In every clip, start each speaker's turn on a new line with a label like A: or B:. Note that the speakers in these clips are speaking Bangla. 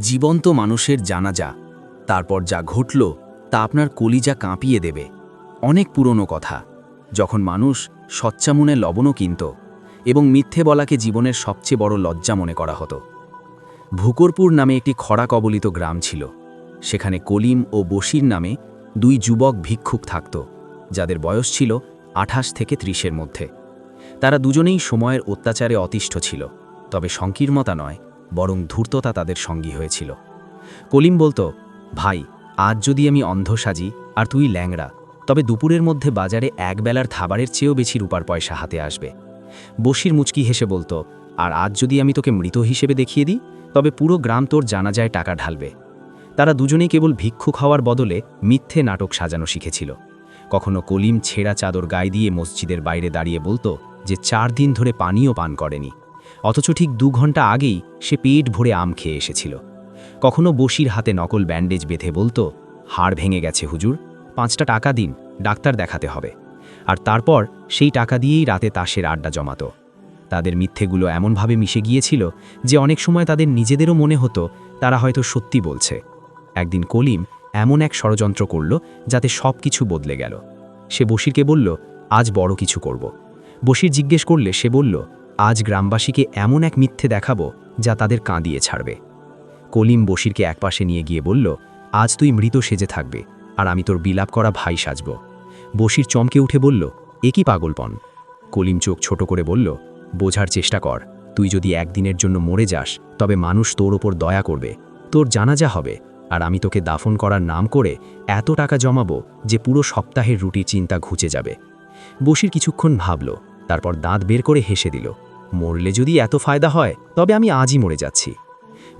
A: জীবন্ত মানুষের জানাজা, তারপর যা ঘটল তা আপনার কলিজা কাঁপিয়ে দেবে। অনেক পুরনো কথা। যখন মানুষ সচ্চামনে লবণও কিনত এবং মিথ্যে বলাকে জীবনের সবচেয়ে বড় লজ্জা মনে করা হতো। ভুকরপুর নামে একটি খরা কবলিত গ্রাম ছিল। সেখানে কলিম ও বশির নামে দুই যুবক ভিক্ষুক থাকত, যাদের বয়স ছিল আঠাশ থেকে ত্রিশের মধ্যে। তারা দুজনেই সময়ের অত্যাচারে অতিষ্ঠ ছিল, তবে সংকীর্ণতা নয়। বরং ধূর্ততা তাদের সঙ্গী হয়েছিল। কলিম বলতো, ভাই, আজ যদি আমি অন্ধ সাজি আর তুই ল্যাংড়া, তবে দুপুরের মধ্যে বাজারে একবেলার খাবারের চেয়েও বেশি রূপার পয়সা হাতে আসবে। বসির মুচকি হেসে বলতো, আর আজ যদি আমি তোকে মৃত হিসেবে দেখিয়ে দিই, তবে পুরো গ্রাম তোর জানাজায় টাকা ঢালবে। তারা দুজনেই কেবল ভিক্ষুক হওয়ার বদলে মিথ্যে নাটক সাজানো শিখেছিল। কখনো কলিম ছেঁড়া চাদর গায়ে দিয়ে মসজিদের বাইরে দাঁড়িয়ে বলতো যে চার দিন ধরে পানিও পান করেনি। অথচ ঠিক দু ঘণ্টা আগেই সে পেট ভরে আম খেয়ে এসেছিল। কখনো বসির হাতে নকল ব্যান্ডেজ বেঁধে বলতো, হাড় ভেঙে গেছে হুজুর, পাঁচটা টাকা দিন, ডাক্তার দেখাতে হবে। আর তারপর সেই টাকা দিয়েই রাতে তাসের আড্ডা জমাত। তাদের মিথ্যেগুলো এমনভাবে মিশে গিয়েছিল যে অনেক সময় তাদের নিজেদেরও মনে হতো, তারা হয়তো সত্যি বলছে। একদিন কলিম এমন এক ষড়যন্ত্র করল যাতে সব কিছু বদলে গেল। সে বসিরকে বলল, আজ বড় কিছু করব। বসির জিজ্ঞেস করলে সে বলল আজ গ্রামবাসীকে এমন এক মিথ্যে দেখাবো যা তাদের কাঁদিয়ে ছাড়বে। কলিম বশিরকে একপাশে নিয়ে গিয়ে বলল, আজ তুই মৃত সেজে থাকবে আর আমি তোর বিলাপ করা ভাই সাজব। বশির চমকে উঠে বলল, এ কি পাগলপন? কলিম চোখ ছোট করে বলল, বোঝার চেষ্টা কর, তুই যদি একদিনের জন্য মরে যাস, তবে মানুষ তোর ওপর দয়া করবে। তোর জানাজা হবে আর আমি তোকে দাফন করার নাম করে এত টাকা জমাবো যে পুরো সপ্তাহের রুটির চিন্তা ঘুচে যাবে। বসির কিছুক্ষণ ভাবল, তারপর দাঁত বের করে হেসে দিল মরলে যদি এত ফায়দা হয়, তবে আমি আজই মরে যাচ্ছি।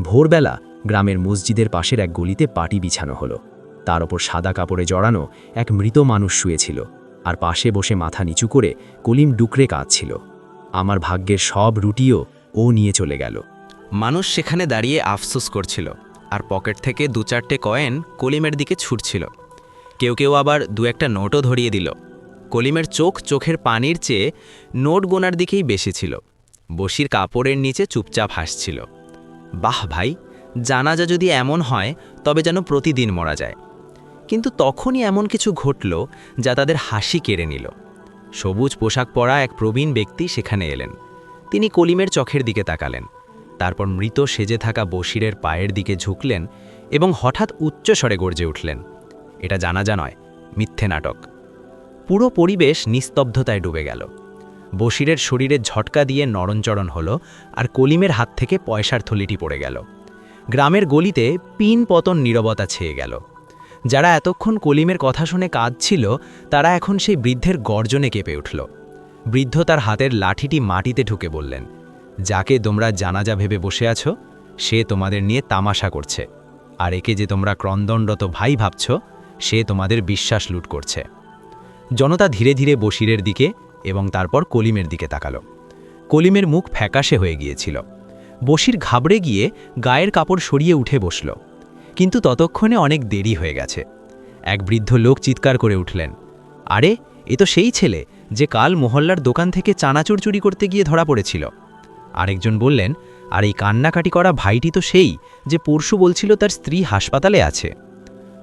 A: ভোরবেলা গ্রামের মসজিদের পাশের এক গলিতে পাটি বিছানো হলো। তার ওপর সাদা কাপড়ে জড়ানো এক মৃত মানুষ শুয়েছিল আর পাশে বসে মাথা নিচু করে কলিম ডুকরে কাঁদছিল। আমার ভাগ্যের সব রুটিও ও নিয়ে চলে গেল।
B: মানুষ সেখানে দাঁড়িয়ে আফসোস করছিল আর পকেট থেকে দু চারটে কয়েন কলিমের দিকে ছুটছিল। কেউ কেউ আবার দু একটা নোটও ধরিয়ে দিল। কলিমের চোখ চোখের পানির চেয়ে নোট গোনার দিকেই বেশি ছিল। বসির কাপড়ের নিচে চুপচাপ হাসছিল। বাহ ভাই, জানাজা যদি এমন হয়, তবে যেন প্রতিদিন মরা যায়। কিন্তু তখনই এমন কিছু ঘটল, যা তাদের হাসি কেড়ে নিল। সবুজ পোশাক পরা এক প্রবীণ ব্যক্তি সেখানে এলেন। তিনি কলিমের চোখের দিকে তাকালেন। তারপর মৃত সেজে থাকা বসিরের পায়ের দিকে ঝুঁকলেন এবং হঠাৎ উচ্চস্বরে গর্জে উঠলেন। এটা জানাজা নয়, মিথ্যে নাটক। পুরো পরিবেশ নিস্তব্ধতায় ডুবে গেল। বশিরের শরীরে ঝটকা দিয়ে নরণচরণ হলো আর কলিমের হাত থেকে পয়সার থলিটি পড়ে গেল। গ্রামের গলিতে পিন পতন নীরবতা ছেয়ে গেল। যারা এতক্ষণ কলিমের কথা শুনে কাঁদছিল, তারা এখন সেই বৃদ্ধের গর্জনে কেঁপে উঠল। বৃদ্ধ তার হাতের লাঠিটি মাটিতে ঢুকে বললেন, যাকে তোমরা জানাজা ভেবে বসে আছো, সে তোমাদের নিয়ে তামাশা করছে। আর একে যে তোমরা ক্রন্দনরত ভাই ভাবছ, সে তোমাদের বিশ্বাস লুট করছে। জনতা ধীরে ধীরে বশিরের দিকে এবং তারপর কলিমের দিকে তাকালো। কলিমের মুখ ফ্যাকাশে হয়ে গিয়েছিল। বসির ঘাবড়ে গিয়ে গায়ের কাপড় সরিয়ে উঠে বসল। কিন্তু ততক্ষণে অনেক দেরি হয়ে গেছে। এক বৃদ্ধ লোক চিৎকার করে উঠলেন, আরে, এ তো সেই ছেলে যে কাল মহল্লার দোকান থেকে চানাচুর চুরি করতে গিয়ে ধরা পড়েছিল। আরেকজন বললেন, আর এই কান্নাকাটি করা ভাইটি তো সেই যে পরশু বলছিল তার স্ত্রী হাসপাতালে আছে।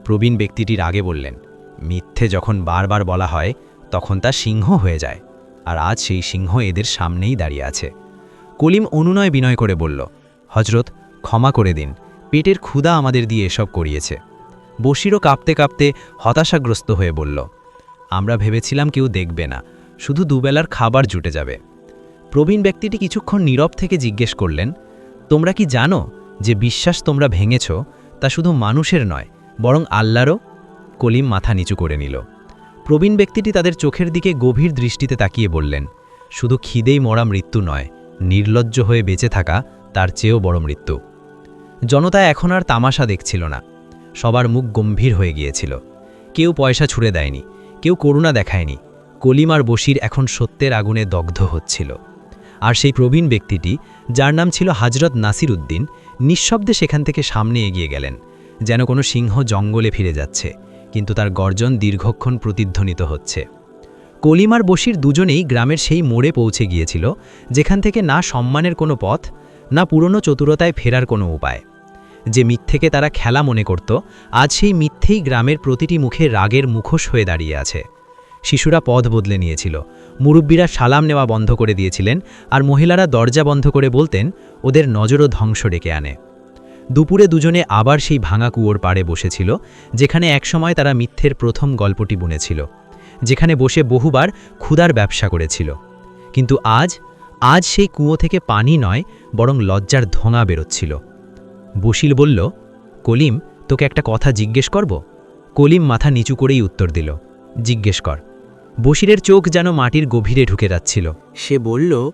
B: প্রবীণ ব্যক্তিটির আগে বললেন, মিথ্যে যখন বারবার বলা হয়, তখন তা সিংহ হয়ে যায়। আর আজ সেই সিংহ এদের সামনেই দাঁড়িয়ে আছে। কলিম অনুনয় বিনয় করে বলল হজরত ক্ষমা করে দিন। পেটের ক্ষুধা আমাদের দিয়ে এসব করিয়েছে। বসিরও কাঁপতে কাঁপতে হতাশাগ্রস্ত হয়ে বলল, আমরা ভেবেছিলাম কেউ দেখবে না, শুধু দুবেলার খাবার জুটে যাবে। প্রবীণ ব্যক্তিটি কিছুক্ষণ নীরব থেকে জিজ্ঞেস করলেন, তোমরা কি জানো যে বিশ্বাস তোমরা ভেঙেছ তা শুধু মানুষের নয়, বরং আল্লাহরও কলিম মাথা নিচু করে নিল প্রবীণ ব্যক্তিটি তাদের চোখের দিকে গভীর দৃষ্টিতে তাকিয়ে বললেন, শুধু খিদেই মরা মৃত্যু নয়, নির্লজ্জ হয়ে বেঁচে থাকা তার চেয়েও বড় মৃত্যু। জনতা এখন আর তামাশা দেখছিল না। সবার মুখ গম্ভীর হয়ে গিয়েছিল। কেউ পয়সা ছুড়ে দেয়নি, কেউ করুণা দেখায়নি। কলিম আর বশির এখন সত্যের আগুনে দগ্ধ হচ্ছিল। আর সেই প্রবীণ ব্যক্তিটি, যার নাম ছিল হাজরত নাসির উদ্দিন, নিঃশব্দে সেখান থেকে সামনে এগিয়ে গেলেন, যেন কোনো সিংহ জঙ্গলে ফিরে যাচ্ছে। কিন্তু তার গর্জন দীর্ঘক্ষণ প্রতিধ্বনিত হচ্ছে। কলিমার বসির দুজনেই গ্রামের সেই মোড়ে পৌঁছে গিয়েছিল, যেখান থেকে না সম্মানের কোনো পথ, না পুরনো চতুরতায় ফেরার কোনো উপায়।
C: যে মিথ্যেকে তারা খেলা মনে করত, আজ সেই মিথ্যেই গ্রামের প্রতিটি মুখে রাগের মুখোশ হয়ে দাঁড়িয়ে আছে। শিশুরা পথ বদলে নিয়েছিল, মুরব্বীরা সালাম নেওয়া বন্ধ করে দিয়েছিলেন, আর মহিলারা দরজা বন্ধ করে বলতেন, ওদের নজরও ধ্বংস ডেকে আনে। দুপুরে দুজনে আবার সেই ভাঙা কুয়োর পাড়ে বসেছিল, যেখানে একসময় তারা মিথ্যের প্রথম গল্পটি বুনেছিল, যেখানে বসে বহুবার ক্ষুধার ব্যবসা করেছিল। কিন্তু আজ আজ সেই কুয়ো থেকে পানি নয়, বরং লজ্জার ধোঁয়া বেরোচ্ছিল। বসিল বলল, কলিম, তোকে একটা কথা জিজ্ঞেস করব? কলিম মাথা নিচু করেই উত্তর দিল, জিজ্ঞেস কর। বসিরের চোখ যেন মাটির গভীরে ঢুকে যাচ্ছিল।
D: সে বলল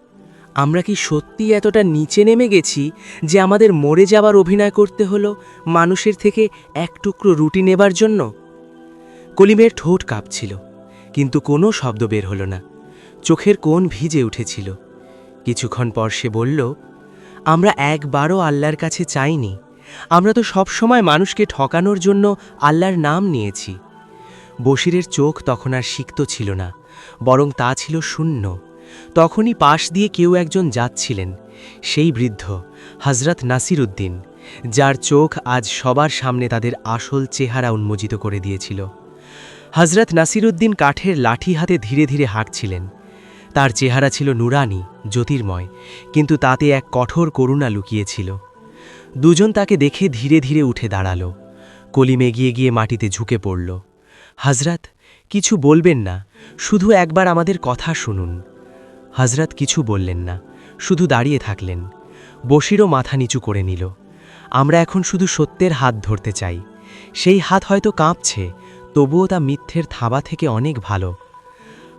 D: আমরা কি সত্যি এতটা নিচে নেমে গেছি যে আমাদের মরে যাবার অভিনয় করতে হলো মানুষের থেকে এক টুকরো রুটি নেবার জন্য? কলিমের ঠোঁট কাঁপছিল, কিন্তু কোনো শব্দ বের হলো না। চোখের কোণ ভিজে উঠেছিল। কিছুক্ষণ পর সে বলল, আমরা একবারও আল্লাহর কাছে চাইনি। আমরা তো সবসময় মানুষকে ঠকানোর জন্য আল্লাহর নাম নিয়েছি। বশিরের চোখ তখন আর সিক্ত ছিল না, বরং তা ছিল শূন্য। তখনই পাশ দিয়ে কেউ একজন যাচ্ছিলেন, সেই বৃদ্ধ হজরত নাসির উদ্দিন যার চোখ আজ সবার সামনে তাদের আসল চেহারা উন্মোচিত করে দিয়েছিল। হজরত নাসিরুদ্দিন কাঠের লাঠি হাতে ধীরে ধীরে হাঁটছিলেন। তার চেহারা ছিল নুরানি, জ্যোতির্ময়, কিন্তু তাতে এক কঠোর করুণা লুকিয়েছিল। দুজন তাকে দেখে ধীরে ধীরে উঠে দাঁড়াল। কলিমে গিয়ে গিয়ে মাটিতে ঝুঁকে পড়ল। হজরত কিছু বলবেন না, শুধু একবার আমাদের কথা শুনুন। হজরত কিছু বললেন না, শুধু দাঁড়িয়ে থাকলেন। বসিরও মাথা নিচু করে নিল। আমরা এখন শুধু সত্যের হাত ধরতে চাই। সেই হাত হয়তো কাঁপছে, তবুও তা মিথ্যের থাবা থেকে অনেক ভালো।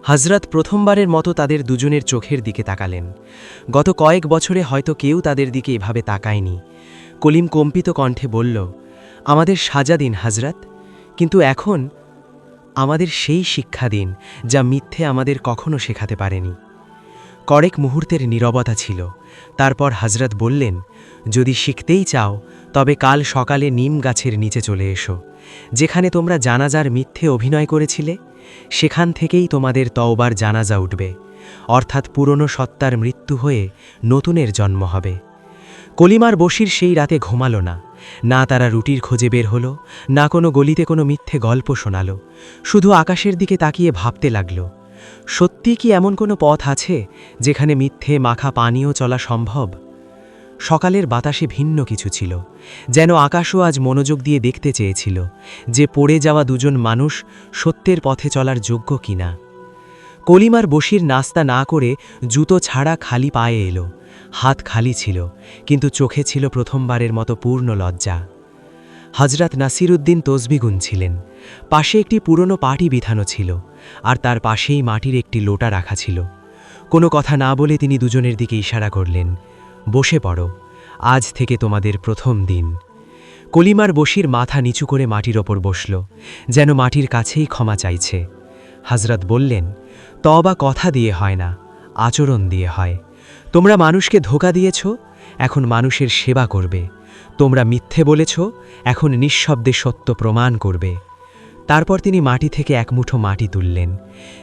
D: হজরত প্রথমবারের মতো তাদের দুজনের চোখের দিকে তাকালেন। গত কয়েক বছরে হয়তো কেউ তাদের দিকে এভাবে তাকায়নি। কলিম কম্পিত কণ্ঠে বলল, আমাদের সাজা দিন হজরত কিন্তু এখন আমাদের সেই শিক্ষা দিন যা মিথ্যে আমাদের কখনো শেখাতে পারেনি। কয়েক মুহূর্তের নীরবতা ছিল। তারপর হজরত বললেন, যদি শিখতেই চাও, তবে কাল সকালে নিম গাছের নিচে চলে এসো, যেখানে তোমরা জানাজার মিথ্যে অভিনয় করেছিলে। সেখান থেকেই তোমাদের তওবার জানাজা উঠবে, অর্থাৎ পুরনো সত্তার মৃত্যু হয়ে নতুনের জন্ম হবে। কলিমার বসির সেই রাতে ঘুমালো না না তারা রুটির খোঁজে বের হলো, না কোনো গলিতে কোনো মিথ্যে গল্প শোনালো, শুধু আকাশের দিকে তাকিয়ে ভাবতে লাগল। সত্যি কি এমন কোনো পথ আছে যেখানে মিথ্যে, মাখা পানীয় চলা সম্ভব? সকালের বাতাসে ভিন্ন কিছু ছিল, যেন আকাশও আজ মনোযোগ দিয়ে দেখতে চেয়েছিল যে পড়ে যাওয়া দুজন মানুষ সত্যের পথে চলার যোগ্য কিনা। কলিমার বসির নাস্তা না করে জুতো ছাড়া খালি পায়ে এলো, হাত খালি ছিল, কিন্তু চোখে ছিল প্রথমবারের মতো পূর্ণ লজ্জা। হজরত নাসিরুদ্দিন তসবিগুন ছিলেন পাশে একটি পুরনো পাটি বিধানো ছিল, আর তার পাশেই মাটির একটি লোটা রাখা ছিল। কোনো কথা না বলে তিনি দুজনের দিকে ইশারা করলেন, বসে পড়ো, আজ থেকে তোমাদের প্রথম দিন। কলিমার বসির মাথা নিচু করে মাটির ওপর বসল, যেন মাটির কাছেই ক্ষমা চাইছে। হজরত বললেন তবা কথা দিয়ে হয় না, আচরণ দিয়ে হয়। তোমরা মানুষকে ধোকা দিয়েছ, এখন মানুষের সেবা করবে। তোমরা মিথ্যে বলেছ, এখন নিঃশব্দে সত্য প্রমাণ করবে। তারপর তিনি মাটি থেকে এক মুঠো মাটি তুললেন।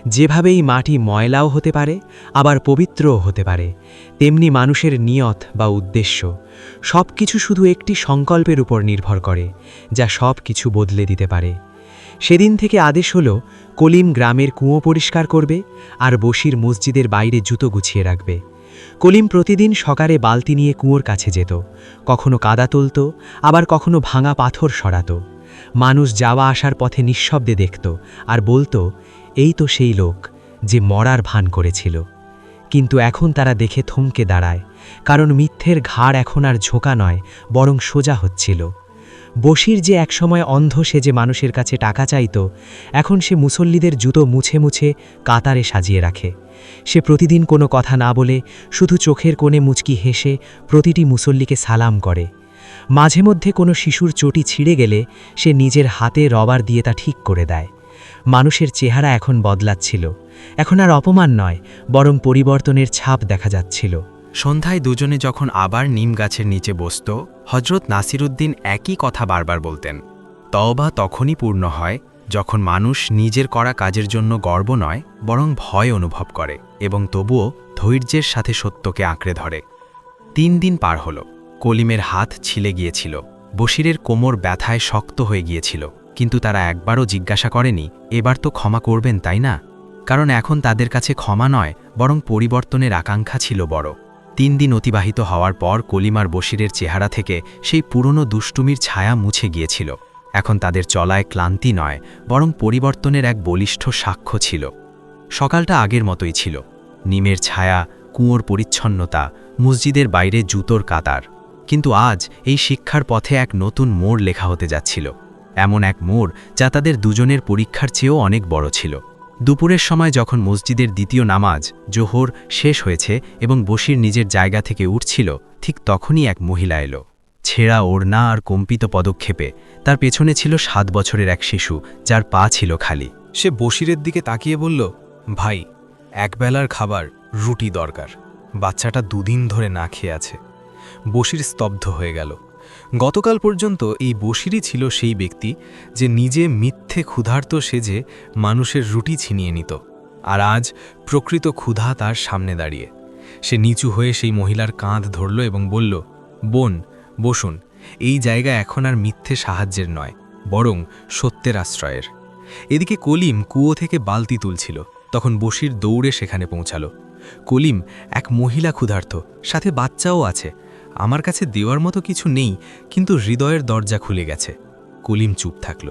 D: যেভাবেই মাটি ময়লাও হতে পারে, আবার পবিত্রও হতে পারে, তেমনি মানুষের নিয়ত বা উদ্দেশ্য। সব কিছু শুধু একটি সংকল্পের উপর নির্ভর করে, যা সব কিছু বদলে দিতে পারে। সেদিন থেকে আদেশ হলো, কলিম গ্রামের কুঁয়ো পরিষ্কার করবে আর বসির মসজিদের বাইরে জুতো গুছিয়ে রাখবে। কলিম প্রতিদিন সকালে বালতি নিয়ে কুঁয়োর কাছে যেত, কখনো কাদা তুলত, আবার কখনো ভাঙা পাথর সরাতো। মানুষ যাওয়া আসার পথে নিঃশব্দে দেখত আর বলতো, এই তো সেই লোক যে মরার ভান করেছিল। কিন্তু এখন তারা দেখে থমকে দাঁড়ায়, কারণ মিথ্যের ঘাড় এখন আর ঝোঁকা নয়, বরং সোজা হচ্ছিল। বশির যে একসময় অন্ধ সে যে মানুষের কাছে টাকা চাইত, এখন সে মুসল্লিদের জুতো মুছে মুছে কাতারে সাজিয়ে রাখে। সে প্রতিদিন কোনো কথা না বলে, শুধু চোখের কোণে মুচকি হেসে প্রতিটি মুসল্লিকে সালাম করে। মাঝে মধ্যে কোনো শিশুর চটি ছিঁড়ে গেলে সে নিজের হাতে রবার দিয়ে তা ঠিক করে দেয়। মানুষের চেহারা এখন বদলাচ্ছিল। এখন আর অপমান নয়, বরং পরিবর্তনের ছাপ দেখা যাচ্ছিল।
E: সন্ধ্যায় দুজনে যখন আবার নিম গাছের নিচে বসত, হজরত নাসিরুদ্দিন একই কথা বারবার বলতেন। তওবা তখনই পূর্ণ হয় যখন মানুষ নিজের করা কাজের জন্য গর্ব নয়, বরং ভয় অনুভব করে এবং তবুও ধৈর্যের সাথে সত্যকে আঁকড়ে ধরে। তিন দিন পার হলো। কলিমের হাত ছিলে গিয়েছিল। বশিরের কোমর ব্যথায় শক্ত হয়ে গিয়েছিল। কিন্তু তারা একবারও জিজ্ঞাসা করেনি, এবার তো ক্ষমা করবেন, তাই না? কারণ এখন তাদের কাছে ক্ষমা নয়, বরং পরিবর্তনের আকাঙ্ক্ষা ছিল বড়। তিন দিন অতিবাহিত হওয়ার পর কলিমার বশিরের চেহারা থেকে সেই পুরনো দুষ্টুমির ছায়া মুছে গিয়েছিল। এখন তাদের চলায় ক্লান্তি নয়, বরং পরিবর্তনের এক বলিষ্ঠ সাক্ষ্য ছিল। সকালটা আগের মতোই ছিল। নিমের ছায়া, কুঁয়োর পরিচ্ছন্নতা, মসজিদের বাইরে জুতোর কাতার। কিন্তু আজ এই শিক্ষার পথে এক নতুন মোড় লেখা হতে যাচ্ছিল। এমন এক মোড় যা তাদের দুজনের পরীক্ষার চেয়েও অনেক বড় ছিল। দুপুরের সময় যখন মসজিদের দ্বিতীয় নামাজ, জোহর শেষ হয়েছে এবং বসির নিজের জায়গা থেকে উঠছিল, ঠিক তখনই এক মহিলা এলো। ছেঁড়া ওড়না আর কম্পিত পদক্ষেপে তার পেছনে ছিল সাত বছরের এক শিশু, যার পা ছিল খালি।
F: সে বসিরের দিকে তাকিয়ে বলল, ভাই, একবেলার খাবার, রুটি দরকার। বাচ্চাটা দুদিন ধরে না খেয়ে আছে। বশির স্তব্ধ হয়ে গেল। গতকাল পর্যন্ত এই বসিরই ছিল সেই ব্যক্তি যে নিজে মিথ্যে ক্ষুধার্ত সেজে মানুষের রুটি ছিনিয়ে নিত আর আজ প্রকৃত ক্ষুধা তার সামনে দাঁড়িয়ে। সে নিচু হয়ে সেই মহিলার কাঁধ ধরল এবং বলল, বোন, বসুন, এই জায়গা এখন আর মিথ্যে সাহায্যের নয়, বরং সত্যের আশ্রয়ের। এদিকে কলিম কুয়ো থেকে বালতি তুলছিল, তখন বসির দৌড়ে সেখানে পৌঁছালো। কলিম এক মহিলা ক্ষুধার্ত, সাথে বাচ্চাও আছে আমার কাছে দেওয়ার মতো কিছু নেই, কিন্তু হৃদয়ের দরজা খুলে গেছে। কলিম চুপ থাকল।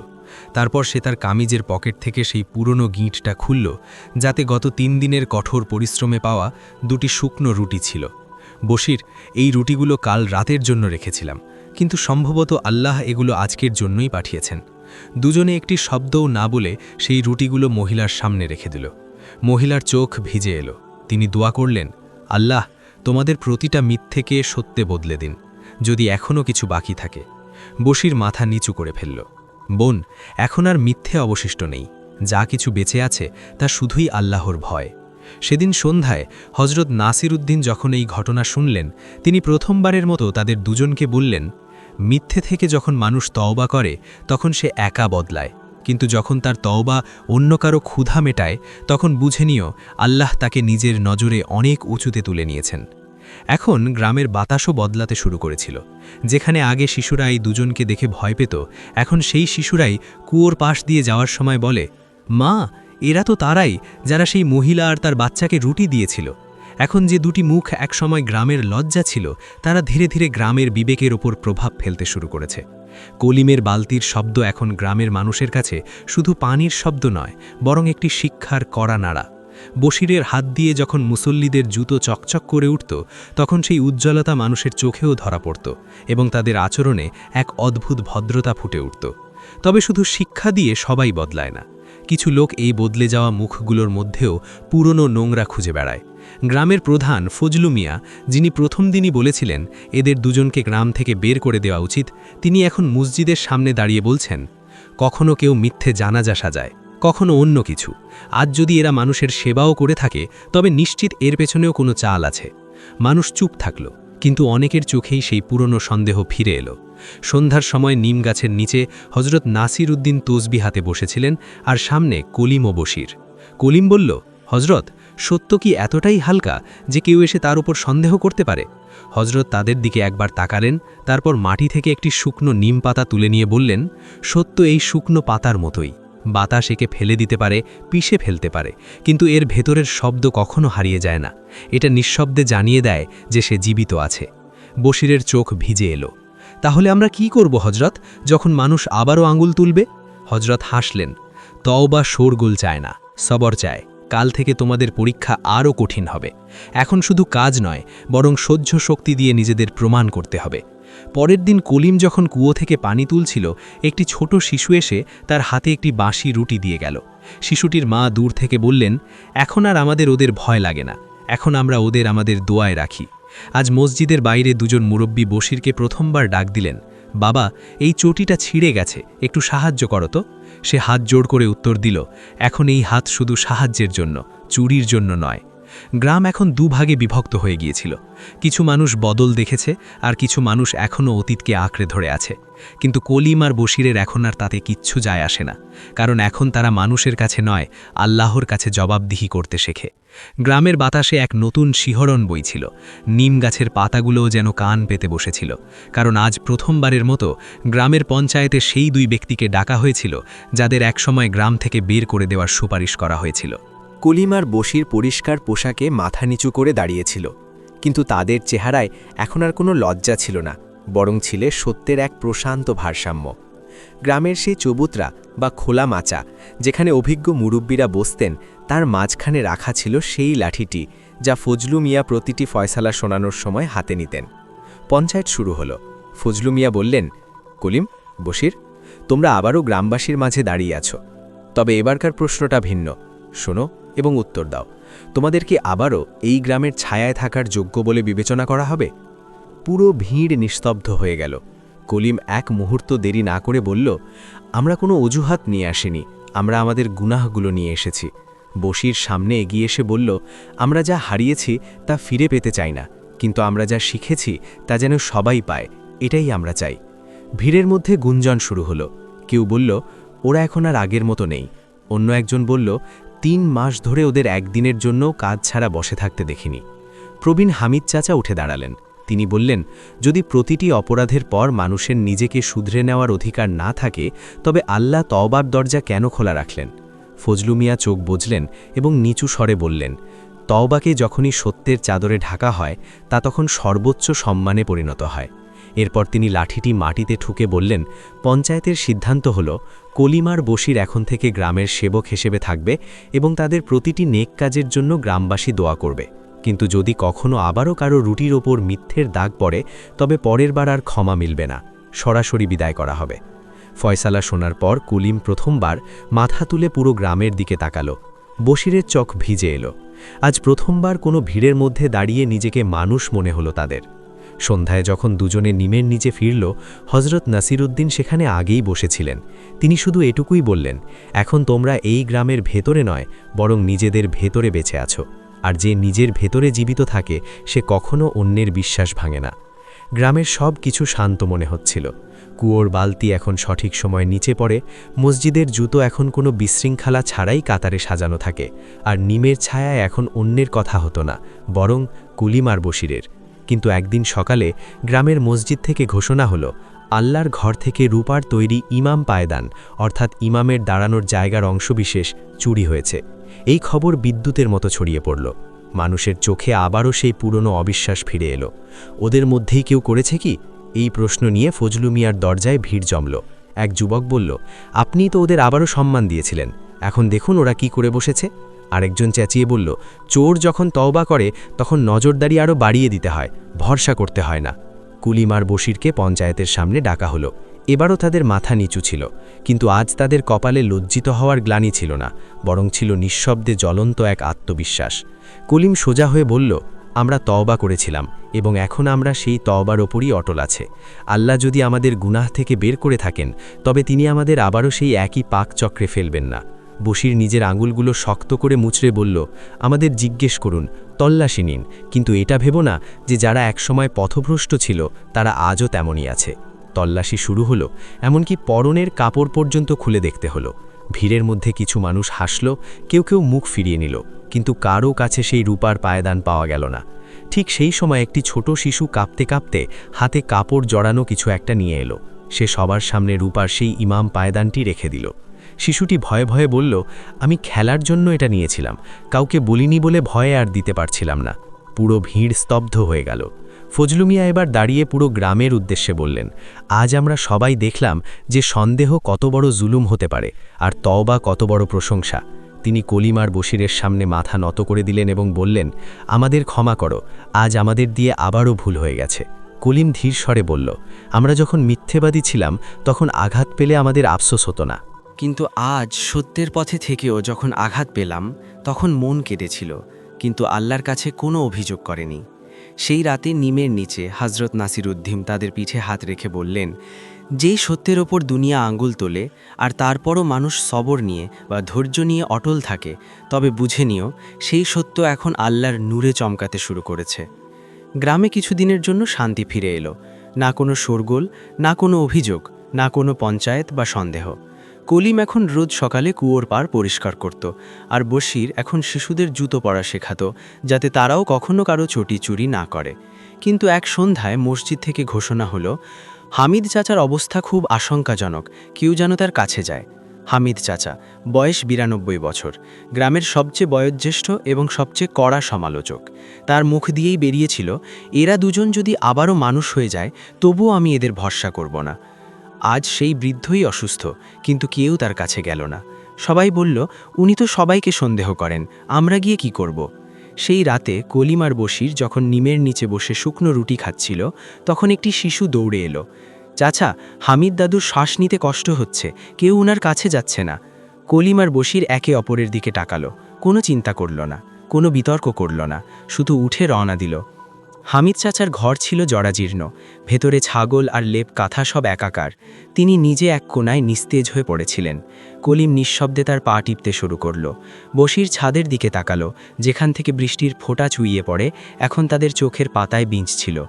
F: তারপর সে তার কামিজের পকেট থেকে সেই পুরনো গিঁটটা খুলল, যাতে গত তিন দিনের কঠোর পরিশ্রমে পাওয়া দুটি শুকনো রুটি ছিল। বশির, এই রুটিগুলো কাল রাতের জন্য রেখেছিলাম, কিন্তু সম্ভবত আল্লাহ এগুলো আজকের জন্যই পাঠিয়েছেন। দুজনে একটি শব্দও না বলে সেই রুটিগুলো মহিলার সামনে রেখে দিল। মহিলার চোখ ভিজে এলো। তিনি দোয়া করলেন, আল্লাহ তোমাদের প্রতিটা মিথ্যেকে সত্যে বদলে দিন, যদি এখনও কিছু বাকি থাকে। বসির মাথা নিচু করে ফেলল। বোন, এখন আর মিথ্যে অবশিষ্ট নেই। যা কিছু বেঁচে আছে, তা শুধুই আল্লাহর ভয়। সেদিন সন্ধ্যায় হজরত নাসির উদ্দিন যখন এই ঘটনা শুনলেন, তিনি প্রথমবারের মতো তাদের দুজনকে বললেন, মিথ্যে থেকে যখন মানুষ তওবা করে, তখন সে একা বদলায়। কিন্তু যখন তার তওবা অন্য কারও ক্ষুধা মেটায়, তখন বুঝে নিও, আল্লাহ তাকে নিজের নজরে অনেক উঁচুতে তুলে নিয়েছেন। এখন গ্রামের বাতাসও বদলাতে শুরু করেছিল। যেখানে আগে শিশুরা এই দুজনকে দেখে ভয় পেত, এখন সেই শিশুরাই কুয়োর পাশ দিয়ে যাওয়ার সময় বলে, মা, এরা তো তারাই যারা সেই মহিলা আর তার বাচ্চাকে রুটি দিয়েছিল। এখন যে দুটি মুখ একসময় গ্রামের লজ্জা ছিল, তারা ধীরে ধীরে গ্রামের বিবেকের ওপর প্রভাব ফেলতে শুরু করেছে। কলিমের বালতির শব্দ এখন গ্রামের মানুষের কাছে শুধু পানির শব্দ নয়, বরং একটি শিক্ষার কড়া নাড়া। বশিরের হাত দিয়ে যখন মুসল্লিদের জুতো চকচক করে উঠত, তখন সেই উজ্জ্বলতা মানুষের চোখেও ধরা পড়ত এবং তাদের আচরণে এক অদ্ভুত ভদ্রতা ফুটে উঠত। তবে শুধু শিক্ষা দিয়ে সবাই বদলায় না। কিছু লোক এই বদলে যাওয়া মুখগুলোর মধ্যেও পুরনো নোংরা খুঁজে বেড়ায়। গ্রামের প্রধান ফজলু মিয়া, যিনি প্রথম দিনই বলেছিলেন, এদের দুজনকে গ্রাম থেকে বের করে দেওয়া উচিত তিনি এখন মসজিদের সামনে দাঁড়িয়ে বলছেন, কখনো কেউ মিথ্যে জানাজা সাজায়। কখনো অন্য কিছু। আজ যদি এরা মানুষের সেবাও করে থাকে, তবে নিশ্চিত এর পেছনেও কোনো চাল আছে। মানুষ চুপ থাকল, কিন্তু অনেকের চোখেই সেই পুরনো সন্দেহ ফিরে এলো। সন্ধ্যার সময় নিম গাছের নিচে হজরত নাসির উদ্দিন তসবি হাতে বসেছিলেন আর সামনে কলিম ও বশির। কলিম বলল, হজরত, সত্য কি এতটাই হালকা যে কেউ এসে তার উপর সন্দেহ করতে পারে? হজরত তাদের দিকে একবার তাকালেন, তারপর মাটি থেকে একটি শুকনো নিম পাতা তুলে নিয়ে বললেন, সত্য এই শুকনো পাতার মতোই। বাতাস একে ফেলে দিতে পারে, পিষে ফেলতে পারে। কিন্তু এর ভেতরের শব্দ কখনো হারিয়ে যায় না। এটা নিঃশব্দে জানিয়ে দেয় যে সে জীবিত আছে। বসিরের চোখ ভিজে এলো। তাহলে আমরা কি করব, হজরত, যখন মানুষ আবারও আঙুল তুলবে? হজরত হাসলেন তও বা শোরগোল চায় না, সবর চায়। কাল থেকে তোমাদের পরীক্ষা আরও কঠিন হবে। এখন শুধু কাজ নয়, বরং সহ্য শক্তি দিয়ে নিজেদের প্রমাণ করতে হবে। পরের দিন কলিম যখন কুয়ো থেকে পানি তুলছিল, একটি ছোট শিশু এসে তার হাতে একটি বাঁশি রুটি দিয়ে গেল। শিশুটির মা দূর থেকে বললেন, এখন আর আমাদের ওদের ভয় লাগে না। এখন আমরা ওদের আমাদের দোয়ায় রাখি। আজ মসজিদের বাইরে দুজন মুরব্বী বশিরকে প্রথমবার ডাক দিলেন। বাবা, এই চটিটা ছিঁড়ে গেছে, একটু সাহায্য করো তো। সে হাত জোড় করে উত্তর দিল, এখন এই হাত শুধু সাহায্যের জন্য, চুরির জন্য নয়। গ্রাম এখন দুভাগে বিভক্ত হয়ে গিয়েছিল। কিছু মানুষ বদল দেখেছে, আর কিছু মানুষ এখনও অতীতকে আঁকড়ে ধরে আছে। কিন্তু কলিম আর বশিরের এখন আর তাতে কিচ্ছু যায় আসে না, কারণ এখন তারা মানুষের কাছে নয়, আল্লাহর কাছে জবাবদিহি করতে শেখে।
C: গ্রামের বাতাসে এক নতুন শিহরণ বইছিল। নিম গাছের পাতাগুলোও যেন কান পেতে বসেছিল। কারণ আজ প্রথমবারের মতো গ্রামের পঞ্চায়েতে সেই দুই ব্যক্তিকে ডাকা হয়েছিল, যাদের একসময় গ্রাম থেকে বের করে দেওয়ার সুপারিশ করা হয়েছিল।
G: কলিমার বসির পরিষ্কার পোশাকে মাথা নিচু করে দাঁড়িয়েছিল, কিন্তু তাদের চেহারায় এখন আর কোনো লজ্জা ছিল না, বরং ছিল সত্যের এক প্রশান্ত ভারসাম্য। গ্রামের সেই চবুতরা বা খোলা মাচা, যেখানে অভিজ্ঞ মুরব্বীরা বসতেন, তার মাঝখানে রাখা ছিল সেই লাঠিটি, যা ফজলু মিয়া প্রতিটি ফয়সালা শোনানোর সময় হাতে নিতেন। পঞ্চায়েত শুরু হলো। ফজলু মিয়া বললেন, কলিম, বশির, তোমরা আবারও গ্রামবাসীর মাঝে দাঁড়িয়ে আছো। তবে এবারকার প্রশ্নটা ভিন্ন। শোনো এবং উত্তর দাও। তোমাদের কি আবারও এই গ্রামের ছায়ায় থাকার যোগ্য বলে বিবেচনা করা হবে? পুরো ভিড় নিস্তব্ধ হয়ে গেল। কলিম এক মুহূর্ত দেরি না করে বলল, আমরা কোনো অজুহাত নিয়ে আসিনি, আমরা আমাদের গুনাহগুলো নিয়ে এসেছি। বসির সামনে এগিয়ে এসে বলল, আমরা যা হারিয়েছি তা ফিরে পেতে চাই না, কিন্তু আমরা যা শিখেছি তা যেন সবাই পায়, এটাই আমরা চাই। ভিড়ের মধ্যে গুঞ্জন শুরু হলো। কেউ বলল, ওরা এখন আর আগের মতো নেই। অন্য একজন বলল, তিন মাস ধরে ওদের একদিনের জন্য কাজ ছাড়া বসে থাকতে দেখিনি। প্রবীণ হামিদ চাচা উঠে দাঁড়ালেন। তিনি বললেন, যদি প্রতিটি অপরাধের পর মানুষের নিজেকে শুধরে নেওয়ার অধিকার না থাকে, তবে আল্লাহ তওবার দরজা কেন খোলা রাখলেন? ফজলু মিয়া চোখ বুঝলেন এবং নিচু স্বরে বললেন, তওবাকে যখনই সত্যের চাদরে ঢাকা হয়, তা তখন সর্বোচ্চ সম্মানে পরিণত হয়। এরপর তিনি লাঠিটি মাটিতে ঠুকে বললেন, পঞ্চায়েতের সিদ্ধান্ত হল, কলিমার বসির এখন থেকে গ্রামের সেবক হিসেবে থাকবে এবং তাদের প্রতিটি নেক কাজের জন্য গ্রামবাসী দোয়া করবে। কিন্তু যদি কখনো আবারও কারও রুটির ওপর মিথ্যের দাগ পড়ে, তবে পরের বার আর ক্ষমা মিলবে না। সরাসরি বিদায় করা হবে। ফয়সালা শোনার পর কুলিম প্রথমবার মাথা তুলে পুরো গ্রামের দিকে তাকালো। বশিরের চোখ ভিজে এলো। আজ প্রথমবার কোনো ভিড়ের মধ্যে দাঁড়িয়ে নিজেকে মানুষ মনে হলো তাদের। সন্ধ্যায় যখন দুজনে নিমের নিচে ফিরল হজরত নাসিরুদ্দিন সেখানে আগেই বসেছিলেন। তিনি শুধু এটুকুই বললেন, এখন তোমরা এই গ্রামের ভেতরে নয়, বরং নিজেদের ভেতরে বেঁচে আছো। আর যে নিজের ভেতরে জীবিত থাকে, সে কখনো অন্যের বিশ্বাস ভাঙে না। গ্রামের সব কিছু শান্ত মনে হচ্ছিল। কুয়োর বালতি এখন সঠিক সময় নিচে পড়ে, মসজিদের জুতো এখন কোনো বিশৃঙ্খলা ছাড়াই কাতারে সাজানো থাকে, আর নিমের ছায়ায় এখন অন্যের কথা হতো না, বরং কুলিমার বশিরের। কিন্তু একদিন সকালে গ্রামের মসজিদ থেকে ঘোষণা হলো, আল্লাহর ঘর থেকে রূপার তৈরি ইমাম পায়দান, অর্থাৎ ইমামের দাঁড়ানোর জায়গার অংশবিশেষ চুরি হয়েছে। এই খবর বিদ্যুতের মতো ছড়িয়ে পড়ল। মানুষের চোখে আবারও সেই পুরনো অবিশ্বাস ফিরে এলো। ওদের মধ্যেই কেউ করেছে কি? এই প্রশ্ন নিয়ে ফজলু মিয়ার দরজায় ভিড় জমল। এক যুবক বলল আপনিই তো ওদের আবারও সম্মান দিয়েছিলেন। এখন দেখুন ওরা কি করে বসেছে। আরেকজন চেঁচিয়ে বলল, চোর যখন তওবা করে, তখন নজরদারি আরও বাড়িয়ে দিতে হয়। ভরসা করতে হয় না। কুলিমার বশিরকে পঞ্চায়েতের সামনে ডাকা হলো। এবারও তাদের মাথা নিচু ছিল, কিন্তু আজ তাদের কপালে লজ্জিত হওয়ার গ্লানি ছিল না, বরং ছিল নিঃশব্দে জ্বলন্ত এক আত্মবিশ্বাস। কলিম সোজা হয়ে বলল, আমরা তওবা করেছিলাম, এবং এখন আমরা সেই তওবার ওপরই অটল আছে। আল্লাহ যদি আমাদের গুনাহ থেকে বের করে থাকেন, তবে তিনি আমাদের আবারও সেই একই পাক চক্রে ফেলবেন না। বশির নিজের আঙুলগুলো শক্ত করে মুচড়ে বলল, আমাদের জিজ্ঞেস করুন, তল্লাশি নিন, কিন্তু এটা ভেব না যে যারা একসময় পথভ্রষ্ট ছিল, তারা আজও তেমনই আছে। তল্লাশি শুরু হলো, এমনকি পরনের কাপড় পর্যন্ত খুলে দেখতে হলো। ভিড়ের মধ্যে কিছু মানুষ হাসল, কেউ কেউ মুখ ফিরিয়ে নিল, কিন্তু কারও কাছে সেই রূপার পায়দান পাওয়া গেল না। ঠিক সেই সময় একটি ছোট শিশু কাঁপতে কাঁপতে হাতে কাপড় জড়ানো কিছু একটা নিয়ে এলো। সে সবার সামনে রূপার সেই ইমাম পায়দানটি রেখে দিল। শিশুটি ভয়ে ভয়ে বলল, আমি খেলার জন্য এটা নিয়েছিলাম। কাউকে বলিনি বলে ভয়ে আর দিতে পারছিলাম না। পুরো ভিড় স্তব্ধ হয়ে গেল। ফজলু মিয়া এবার দাঁড়িয়ে পুরো গ্রামের উদ্দেশ্যে বললেন, আজ আমরা সবাই দেখলাম যে সন্দেহ কত বড় জুলুম হতে পারে আর তওবা কত বড় প্রশংসা। তিনি কলিমার বসিরের সামনে মাথা নত করে দিলেন এবং বললেন, আমাদের ক্ষমা করো, আজ আমাদের দিয়ে আবারও ভুল হয়ে গেছে। কলিম ধীর স্বরে বলল, আমরা যখন মিথ্যেবাদী ছিলাম, তখন আঘাত পেলে আমাদের আফসোস হতো না।
H: কিন্তু আজ সত্যের পথে থেকেও যখন আঘাত পেলাম, তখন মন কেঁদেছিল, কিন্তু আল্লাহর কাছে কোনো অভিযোগ করেনি। সেই রাতে নিমের নিচে হজরত নাসিরুদ্দিম তাদের পিঠে হাত রেখে বললেন যেই সত্যের ওপর দুনিয়া আঙ্গুল তোলে আর তারপরও মানুষ সবর নিয়ে বা ধৈর্য নিয়ে অটল থাকে, তবে বুঝে নিও সেই সত্য এখন আল্লাহর নূরে চমকাতে শুরু করেছে। গ্রামে কিছুদিনের জন্য শান্তি ফিরে এলো। না কোনো শোরগোল, না কোনো অভিযোগ, না কোনো পঞ্চায়েত বা সন্দেহ। কলিম এখন রোজ সকালে কুয়োর পাড় পরিষ্কার করত, আর বশির এখন শিশুদের জুতো পরা শেখাত, যাতে তারাও কখনো কারও চটি চুরি না করে। কিন্তু এক সন্ধ্যায় মসজিদ থেকে ঘোষণা হলো, হামিদ চাচার অবস্থা খুব আশঙ্কাজনক, কেউ যেন তার কাছে যায়। হামিদ চাচা, বয়স বিরানব্বই বছর, গ্রামের সবচেয়ে বয়োজ্যেষ্ঠ এবং সবচেয়ে কড়া সমালোচক। তার মুখ দিয়েই বেরিয়েছিল, এরা দুজন যদি আবারও মানুষ হয়ে যায়, তবুও আমি এদের ভরসা করব না। আজ সেই বৃদ্ধই অসুস্থ, কিন্তু কেউ তার কাছে গেল না। সবাই বলল, উনি তো সবাইকে সন্দেহ করেন, আমরা গিয়ে কি করব? সেই রাতে কলিম আর বশির যখন নিমের নিচে বসে শুকনো রুটি খাচ্ছিল, তখন একটি শিশু দৌড়ে এলো। চাচা, হামিদ দাদুর শ্বাস নিতে কষ্ট হচ্ছে, কেউ উনার কাছে যাচ্ছে না। কলিম আর বশির একে অপরের দিকে টাকালো কোনো চিন্তা করল না, কোনো বিতর্ক করল না, শুধু উঠে রওনা দিল। হামিদ চাচার ঘর ছিল জরাজীর্ণ। ভেতরে ছাগল আর লেপ কাঁথা সব একাকার। তিনি নিজে এক কোনায় নিস্তেজ হয়ে পড়েছিলেন। কলিম নিঃশব্দে তার পা টিপতে শুরু করল। বসির ছাদের দিকে তাকালো, যেখান থেকে বৃষ্টির ফোঁটা চুইয়ে পড়ে, এখন তাদের চোখের পাতায় বিঞ্চ ছিল।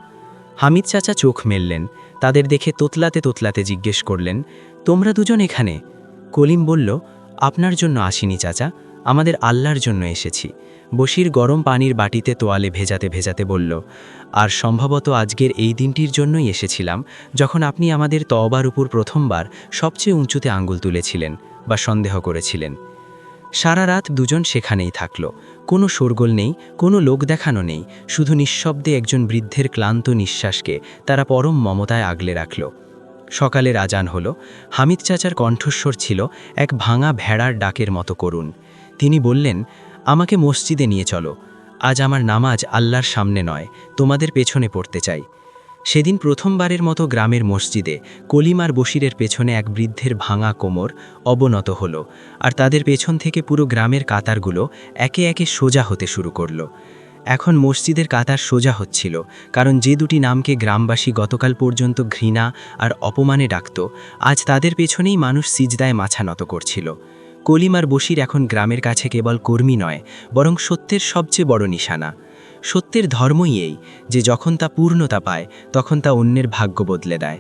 H: হামিদ চাচা চোখ মেললেন, তাদের দেখে তোতলাতে তোতলাতে জিজ্ঞেস করলেন, তোমরা দুজন এখানে? কলিম বলল, আপনার জন্য আসিনি, চাচা। আমাদের আল্লাহর জন্য এসেছি। বসির গরম পানির বাটিতে তোয়ালে ভেজাতে ভেজাতে বলল, আর সম্ভবত আজকের এই দিনটির জন্যই এসেছিলাম, যখন আপনি আমাদের তওবার উপর প্রথমবার সবচেয়ে উঁচুতে আঙ্গুল তুলেছিলেন বা সন্দেহ করেছিলেন। সারা রাত দুজন সেখানেই থাকল, কোনো শোরগোল নেই, কোনো লোক দেখানো নেই, শুধু নিঃশব্দে একজন বৃদ্ধের ক্লান্ত নিঃশ্বাসকে তারা পরম মমতায় আগলে রাখল। সকালের আজান হল, হামিদ চাচার কণ্ঠস্বর ছিল এক ভাঙা ভেড়ার ডাকের মতো করুন তিনি বললেন, আমাকে মসজিদে নিয়ে চলো। আজ আমার নামাজ আল্লাহর সামনে নয়, তোমাদের পেছনে পড়তে চাই। সেদিন প্রথমবারের মতো গ্রামের মসজিদে কলিমার বশিরের পেছনে এক বৃদ্ধের ভাঙা কোমর অবনত হল, আর তাদের পেছন থেকে পুরো গ্রামের কাতারগুলো একে একে সোজা হতে শুরু করল। এখন মসজিদের কাতার সোজা হচ্ছিল, কারণ যে দুটি নামকে গ্রামবাসী গতকাল পর্যন্ত ঘৃণা আর অপমানে ডাকত, আজ তাদের পেছনেই মানুষ সিজদায় মাছা নত করছিল। কলিম আর বশির এখন গ্রামের কাছে কেবল কর্মী নয়, বরং সত্যের সবচেয়ে বড় নিশানা। সত্যের ধর্মই এই, যে যখন তা পূর্ণতা পায়, তখন তা অন্যের ভাগ্য বদলে দেয়।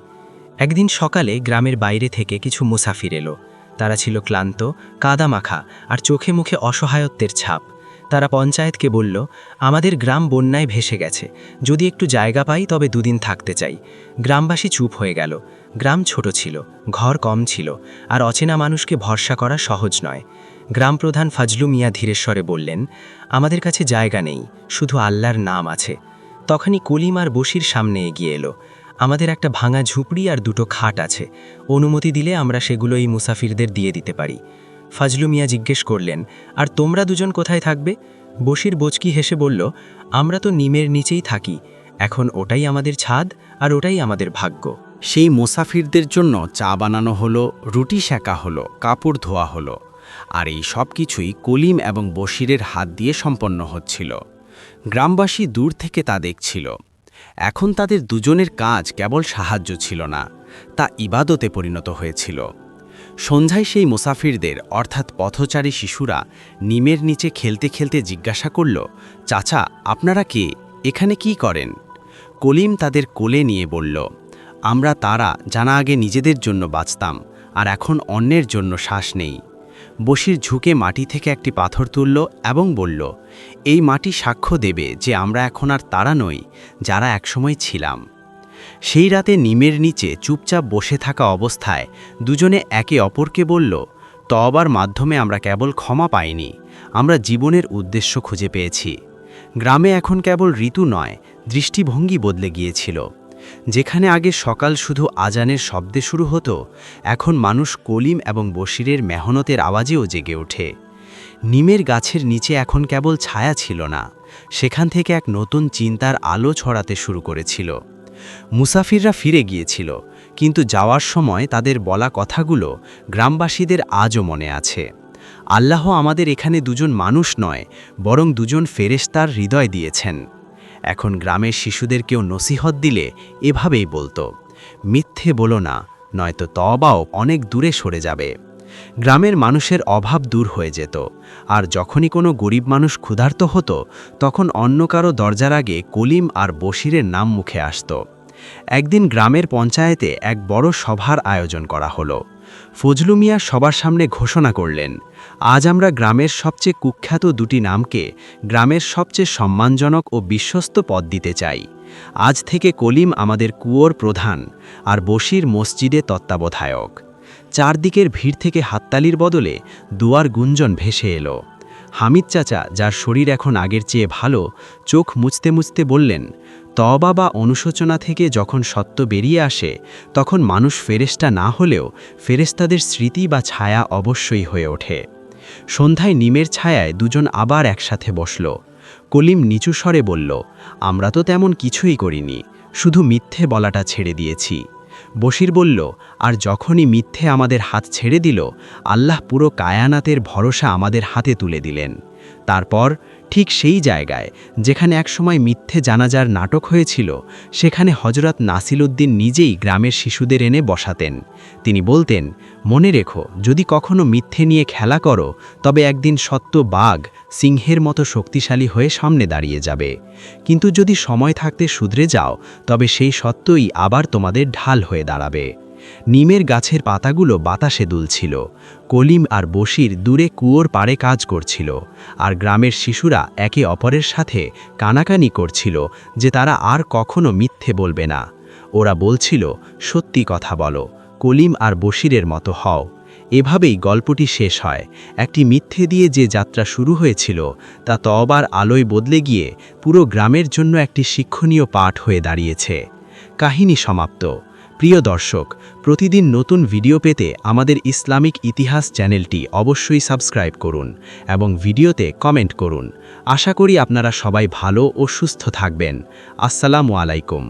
H: একদিন সকালে গ্রামের বাইরে থেকে কিছু মুসাফির এলো। তারা ছিল ক্লান্ত, কাদামাখা আর চোখে মুখে অসহায়ত্বের ছাপ। তারা পঞ্চায়েতকে বলল, আমাদের গ্রাম বন্যায় ভেসে গেছে। যদি একটু জায়গা পাই, তবে দুদিন থাকতে চাই। গ্রামবাসী চুপ হয়ে গেল। গ্রাম ছোট ছিল, ঘর কম ছিল, আর অচেনা মানুষকে ভরসা করা সহজ নয়। গ্রাম প্রধান ফাজলু মিয়া ধীরেশ্বরে বললেন, আমাদের কাছে জায়গা নেই, শুধু আল্লাহর নাম আছে। তখনই কলিম আর বসির সামনে এগিয়ে এলো। আমাদের একটা ভাঙা ঝুপড়ি আর দুটো খাট আছে, অনুমতি দিলে আমরা সেগুলো এই মুসাফিরদের দিয়ে দিতে পারি। ফাজলু মিয়া জিজ্ঞেস করলেন, আর তোমরা দুজন কোথায় থাকবে? বসির বচকি হেসে বলল, আমরা তো নিমের নিচেই থাকি, এখন ওটাই আমাদের ছাদ আর ওটাই আমাদের ভাগ্য।
E: সেই মোসাফিরদের জন্য চা বানানো হলো, রুটি সেকা হলো, কাপড় ধোয়া হলো, আর এই সব কিছুই কলিম এবং বশিরের হাত দিয়ে সম্পন্ন হচ্ছিল। গ্রামবাসী দূর থেকে তা দেখছিল। এখন তাদের দুজনের কাজ কেবল সাহায্য ছিল না, তা ইবাদতে পরিণত হয়েছিল। সন্ধ্যায় সেই মুসাফিরদের, অর্থাৎ পথচারী শিশুরা, নিমের নিচে খেলতে খেলতে জিজ্ঞাসা করল, চাচা, আপনারা কে? এখানে কি করেন? কলিম তাদের কোলে নিয়ে বলল আমরা তারা জানা আগে নিজেদের জন্য বাঁচতাম, আর এখন অন্যের জন্য শ্বাস নেই। বসির ঝুঁকে মাটি থেকে একটি পাথর তুলল এবং বলল, এই মাটি সাক্ষ্য দেবে যে আমরা এখন আর তারা নই, যারা একসময় ছিলাম। সেই রাতে নিমের নিচে চুপচাপ বসে থাকা অবস্থায় দুজনে একে অপরকে বলল তবার মাধ্যমে আমরা কেবল ক্ষমা পাইনি, আমরা জীবনের উদ্দেশ্য খুঁজে পেয়েছি। গ্রামে এখন কেবল ঋতু নয়, দৃষ্টিভঙ্গি বদলে গিয়েছিল। যেখানে আগে সকাল শুধু আজানের শব্দে শুরু হতো, এখন মানুষ কলিম এবং বশিরের মেহনতের আওয়াজেও জেগে ওঠে। নিমের গাছের নিচে এখন কেবল ছায়া ছিল না, সেখান থেকে এক নতুন চিন্তার আলো ছড়াতে শুরু করেছিল। মুসাফিররা ফিরে গিয়েছিল, কিন্তু যাওয়ার সময় তাদের বলা কথাগুলো গ্রামবাসীদের আজও মনে আছে। আল্লাহ আমাদের এখানে দুজন মানুষ নয়, বরং দুজন ফেরেশতার হৃদয় দিয়েছেন। এখন গ্রামের শিশুদের কেউ নসিহত দিলে এভাবেই বলতো, মিথ্যে বলো না, নয়তো তবাও অনেক দূরে সরে যাবে। গ্রামের মানুষের অভাব দূর হয়ে যেত, আর যখনই কোনো গরিব মানুষ ক্ষুধার্ত হতো, তখন অন্য কারও দরজার আগে কলিম আর বশিরের নাম মুখে আসত। একদিন গ্রামের পঞ্চায়েতে এক বড় সভার আয়োজন করা হলো।
C: ফজলু মিয়া সবার সামনে ঘোষণা করলেন, আজ আমরা গ্রামের সবচেয়ে কুখ্যাত দুটি নামকে গ্রামের সবচেয়ে সম্মানজনক ও বিশ্বস্ত পদ দিতে চাই। আজ থেকে কলিম আমাদের কুয়োর প্রধান আর বশির মসজিদে তত্ত্বাবধায়ক। চারদিকের ভিড় থেকে হাততালির বদলে দুয়ার গুঞ্জন ভেসে এলো। হামিদ চাচা, যার শরীর এখন আগের চেয়ে ভালো, চোখ মুছতে মুছতে বললেন তবা বা অনুশোচনা থেকে যখন সত্য বেরিয়ে আসে, তখন মানুষ ফেরেস্তা না হলেও ফেরেস্তাদের স্মৃতি বা ছায়া অবশ্যই হয়ে ওঠে। সন্ধ্যায় নিমের ছায়ায় দুজন আবার একসাথে বসল। কলিম নিচু স্বরে বলল, আমরা তো তেমন কিছুই করিনি, শুধু মিথ্যে বলাটা ছেড়ে দিয়েছি। বশির বলল, আর যখনই মিথ্যে আমাদের হাত ছেড়ে দিল, আল্লাহ পুরো কায়ানাতের ভরসা আমাদের হাতে তুলে দিলেন। তারপর ঠিক সেই জায়গায় যেখানে একসময় মিথ্যে জানাজার নাটক হয়েছিল, সেখানে হজরত নাসিলউদ্দিন নিজেই গ্রামের শিশুদের এনে বসাতেন। তিনি বলতেন, মনে রেখো, যদি কখনো মিথ্যে নিয়ে খেলা করো, তবে একদিন সত্য বাঘ সিংহের মতো শক্তিশালী হয়ে সামনে দাঁড়িয়ে যাবে। কিন্তু যদি সময় থাকতে শুধরে যাও, তবে সেই সত্যই আবার তোমাদের ঢাল হয়ে দাঁড়াবে। নিমের গাছের পাতাগুলো বাতাসে দুলছিল। কলিম আর বসির দূরে কুয়োর পাড়ে কাজ করছিল, আর গ্রামের শিশুরা একে অপরের সাথে কানাকানি করছিল যে তারা আর কখনো মিথ্যে বলবে না। ওরা বলছিল, সত্যি কথা বলো, কলিম আর বসিরের মতো হও। এভাবেই গল্পটি শেষ হয়। একটি মিথ্যে দিয়ে যে যাত্রা শুরু হয়েছিল, তা তবার আলোয় বদলে গিয়ে পুরো গ্রামের জন্য একটি শিক্ষণীয় পাঠ হয়ে দাঁড়িয়েছে। কাহিনী সমাপ্ত। প্রিয় দর্শক, প্রতিদিন নতুন ভিডিও পেতে আমাদের ইসলামিক ইতিহাস চ্যানেলটি অবশ্যই সাবস্ক্রাইব করুন এবং ভিডিওতে কমেন্ট করুন। আশা করি আপনারা সবাই ভালো ও সুস্থ থাকবেন। আসসালামু আলাইকুম।